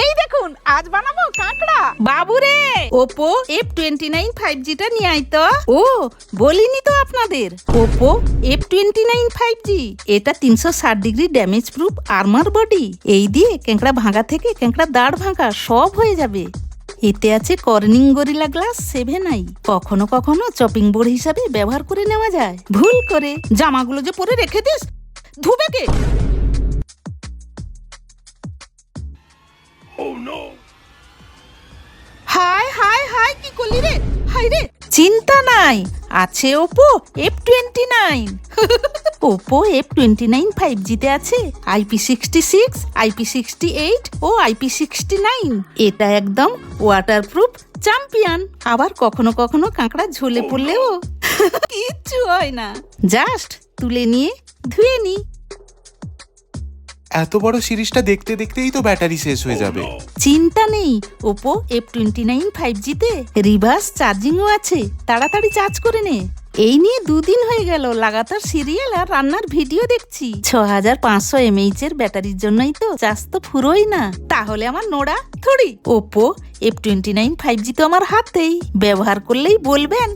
এই দেখুন, আজ বানাবো কাঁকড়া। বাবু রে Oppo F twenty nine five জিটা নিয়ে আয় তো। ও, বলিনি তো আপনাদের। Oppo F twenty nine five G এটা তিনশো ষাট degree damage proof armour body এই দিয়ে কেঁকড়া ভাঙা থেকে কেঁকড়া দাঁড় ভাঙা সব হয়ে যাবে। এতে আছে Corning Gorilla glass seven i. কখনো কখনো চপিং বোর্ড হিসাবে ব্যবহার করে নেওয়া যায়। ভুল করে। জামাগুলো যে পরে রেখে দিস, ধুবে কে? হাই হাই হাই কি করলি রে? হাই রে চিন্তা নাই। আছে Oppo F twenty nine Oppo F twenty nine five জিতে আছে IP sixty six IP sixty eight ও আইপি সিক্সটি নাইন এটা একদম ওয়াটারপ্রুফ চ্যাম্পিয়ন আবার কখনো কখনো কাঁকড়া ঝোলে পড়লেও কিচ্ছু হয় না। জাস্ট তুলে নিয়ে ধুয়ে নি। এত বড় সিরিজটা দেখতে দেখতেই তো ব্যাটারি শেষ হয়ে যাবে। চিন্তা নেই। Oppo F twenty nine five জিতে রিভার্স চার্জিংও আছে। তাড়াতাড়ি চার্জ করে নে। এই নিয়ে দুদিন হয়ে গেল লাগাতার সিরিয়াল আর রান্নার ভিডিও দেখছি। ছ হাজার পাঁচশো এমএইচ এর ব্যাটারির জন্যই তো চার্জ তো ফুরোই না। তাহলে আমার নোড়া থোড়ি। Oppo F twenty nine five G তো আমার হাতেই। ব্যবহার করলেই বলবেন